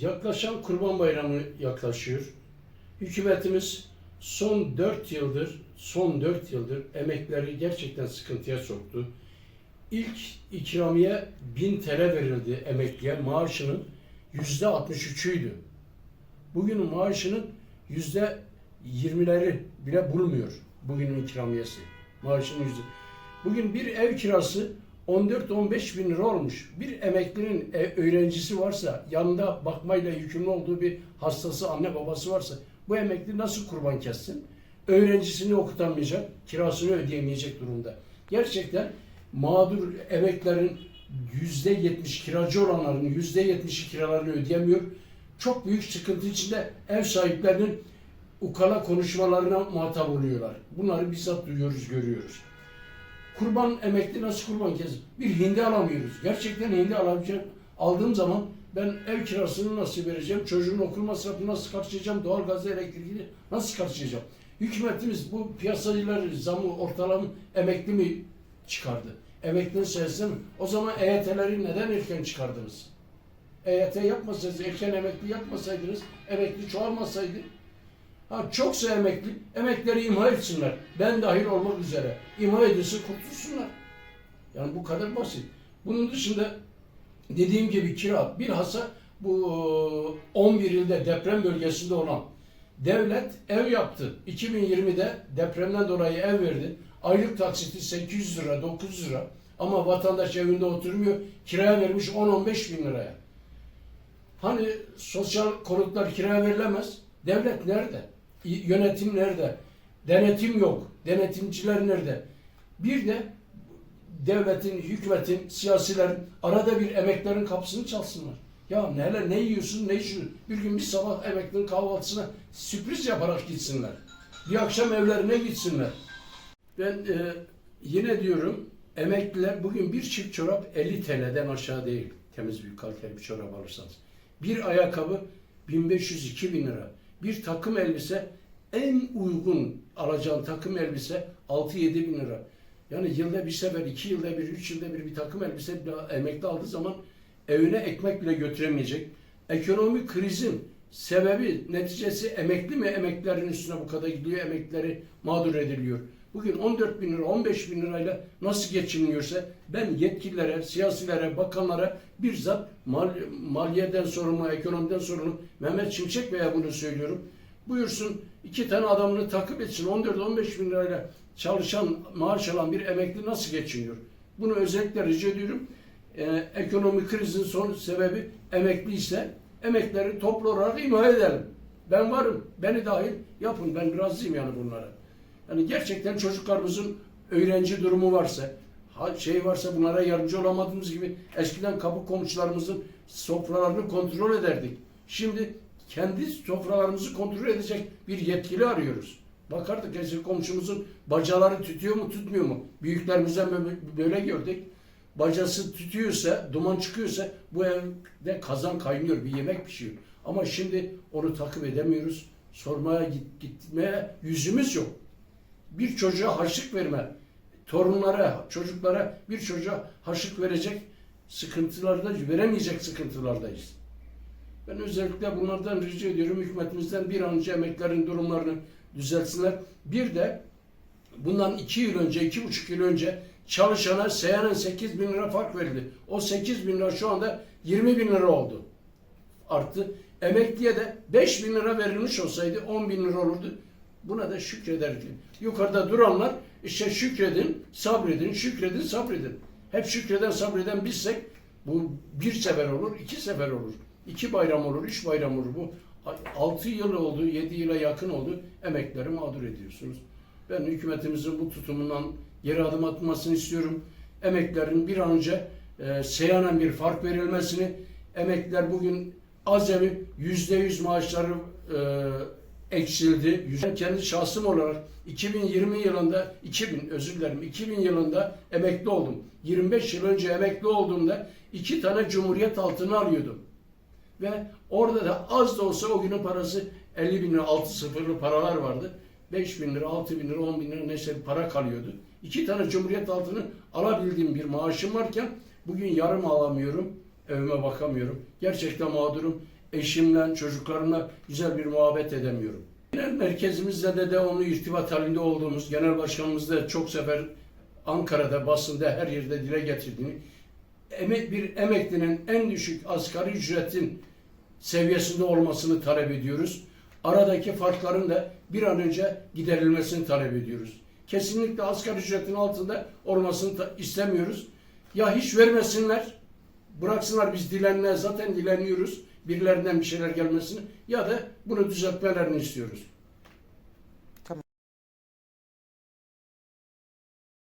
Yaklaşan Kurban Bayramı yaklaşıyor. Hükümetimiz son 4 yıldır, son 4 yıldır emekleri gerçekten sıkıntıya soktu. İlk ikramiye 1000 TL verildi emekliye. Maaşının yüzde 63'üydü. Bugünün maaşının yüzde 20'leri bile bulmuyor bugünün ikramiyesi. Maaşının yüzde. Bugün bir ev kirası 14-15 bin lira olmuş. Bir emeklinin e, öğrencisi varsa, yanında bakmayla yükümlü olduğu bir hastası, anne babası varsa bu emekli nasıl kurban kessin? Öğrencisini okutamayacak, kirasını ödeyemeyecek durumda. Gerçekten mağdur emeklerin yüzde yetmiş kiracı olanların yüzde yetmişi kiralarını ödeyemiyor. Çok büyük sıkıntı içinde ev sahiplerinin ukala konuşmalarına muhatap oluyorlar. Bunları bizzat duyuyoruz, görüyoruz. Kurban emekli nasıl kurban kes? Bir hindi alamıyoruz. Gerçekten hindi alabileceğim. Aldığım zaman ben ev kirasını nasıl vereceğim? Çocuğun okul masrafını nasıl karşılayacağım? Doğalgazı, elektriğini nasıl karşılayacağım? Hükümetimiz bu piyasacıları zamı ortalama emekli mi çıkardı? Emeklinin sayısı mı? O zaman EYT'leri neden erken çıkardınız? EYT yapmasaydınız, erken emekli yapmasaydınız, emekli çoğalmasaydı Ha, çoksa emekli, emekleri imha etsinler. Ben dahil olmak üzere. İmha edilsin, kurtulsunlar. Yani bu kadar basit. Bunun dışında dediğim gibi kira, bilhassa bu 11 ilde deprem bölgesinde olan devlet ev yaptı. 2020'de depremden dolayı ev verdi. Aylık taksiti 800 lira, 900 lira. Ama vatandaş evinde oturmuyor. Kiraya vermiş 10-15 bin liraya. Hani sosyal konutlar kiraya verilemez. Devlet nerede? Yönetim nerede? Denetim yok. Denetimciler nerede? Bir de devletin, hükümetin, siyasilerin arada bir emeklerin kapısını çalsınlar. Ya neler, ne yiyorsun, ne içiyorsun? Bir gün bir sabah emeklinin kahvaltısına sürpriz yaparak gitsinler. Bir akşam evlerine gitsinler. Ben e, yine diyorum, emekliler bugün bir çift çorap 50 TL'den aşağı değil. Temiz bir kaliteli bir çorap alırsanız. Bir ayakkabı 1500-2000 lira. Bir takım elbise en uygun alacağın takım elbise 6-7 bin lira. Yani yılda bir sefer, iki yılda bir, üç yılda bir bir takım elbise emekli aldığı zaman evine ekmek bile götüremeyecek. Ekonomik krizin sebebi, neticesi emekli mi emeklilerin üstüne bu kadar gidiyor, emeklileri mağdur ediliyor. Bugün 14 bin lira, 15 bin lirayla nasıl geçiniliyorsa ben yetkililere, siyasilere, bakanlara bizzat mal, maliyeden sorumlu, ekonomiden sorumlu Mehmet Şimşek Bey'e bunu söylüyorum. Buyursun iki tane adamını takip etsin 14-15 bin lirayla çalışan, maaş alan bir emekli nasıl geçiniyor? Bunu özellikle rica ediyorum. Ee, ekonomik krizin son sebebi emekli ise emekleri toplu olarak imha edelim. Ben varım, beni dahil yapın. Ben razıyım yani bunlara. Yani gerçekten çocuklarımızın öğrenci durumu varsa, şey varsa bunlara yardımcı olamadığımız gibi eskiden kapı komşularımızın sofralarını kontrol ederdik. Şimdi kendi sofralarımızı kontrol edecek bir yetkili arıyoruz. Bakardık eski komşumuzun bacaları tütüyor mu tutmuyor mu? Büyüklerimizden böyle gördük. Bacası tütüyorsa, duman çıkıyorsa bu evde kazan kaynıyor, bir yemek pişiyor. Ama şimdi onu takip edemiyoruz. Sormaya git, gitmeye yüzümüz yok bir çocuğa harçlık verme, torunlara, çocuklara bir çocuğa harçlık verecek sıkıntılarda, veremeyecek sıkıntılardayız. Ben özellikle bunlardan rica ediyorum hükümetimizden bir an önce emeklerin durumlarını düzeltsinler. Bir de bundan iki yıl önce, iki buçuk yıl önce çalışana seyyanen 8 bin lira fark verildi. O 8 bin lira şu anda 20 bin lira oldu. Arttı. Emekliye de 5 bin lira verilmiş olsaydı 10 bin lira olurdu. Buna da şükrederdi. Yukarıda duranlar işte şükredin, sabredin, şükredin, sabredin. Hep şükreden, sabreden bilsek bu bir sefer olur, iki sefer olur. iki bayram olur, üç bayram olur. Bu altı yıl oldu, yedi yıla yakın oldu. Emekleri mağdur ediyorsunuz. Ben hükümetimizin bu tutumundan geri adım atmasını istiyorum. Emeklerin bir an önce e, seyyanen bir fark verilmesini, emekler bugün azami yüzde yüz maaşları e, eksildi. Ben kendi şahsım olarak 2020 yılında 2000 özür dilerim 2000 yılında emekli oldum. 25 yıl önce emekli olduğumda iki tane cumhuriyet altını alıyordum. Ve orada da az da olsa o günün parası 50 bin lira altı sıfırlı paralar vardı. 5 bin lira, 6 bin lira, 10 bin lira neyse para kalıyordu. İki tane cumhuriyet altını alabildiğim bir maaşım varken bugün yarım alamıyorum, evime bakamıyorum. Gerçekten mağdurum. Eşimle, çocuklarımla güzel bir muhabbet edemiyorum. Genel merkezimizle de, de onu irtibat halinde olduğumuz, genel başkanımız da çok sefer Ankara'da, basında, her yerde dile getirdiğini, emek, bir emeklinin en düşük asgari ücretin seviyesinde olmasını talep ediyoruz. Aradaki farkların da bir an önce giderilmesini talep ediyoruz. Kesinlikle asgari ücretin altında olmasını istemiyoruz. Ya hiç vermesinler, bıraksınlar biz dilenmeye zaten dileniyoruz. Birilerinden bir şeyler gelmesini ya da bunu düzeltmelerini istiyoruz.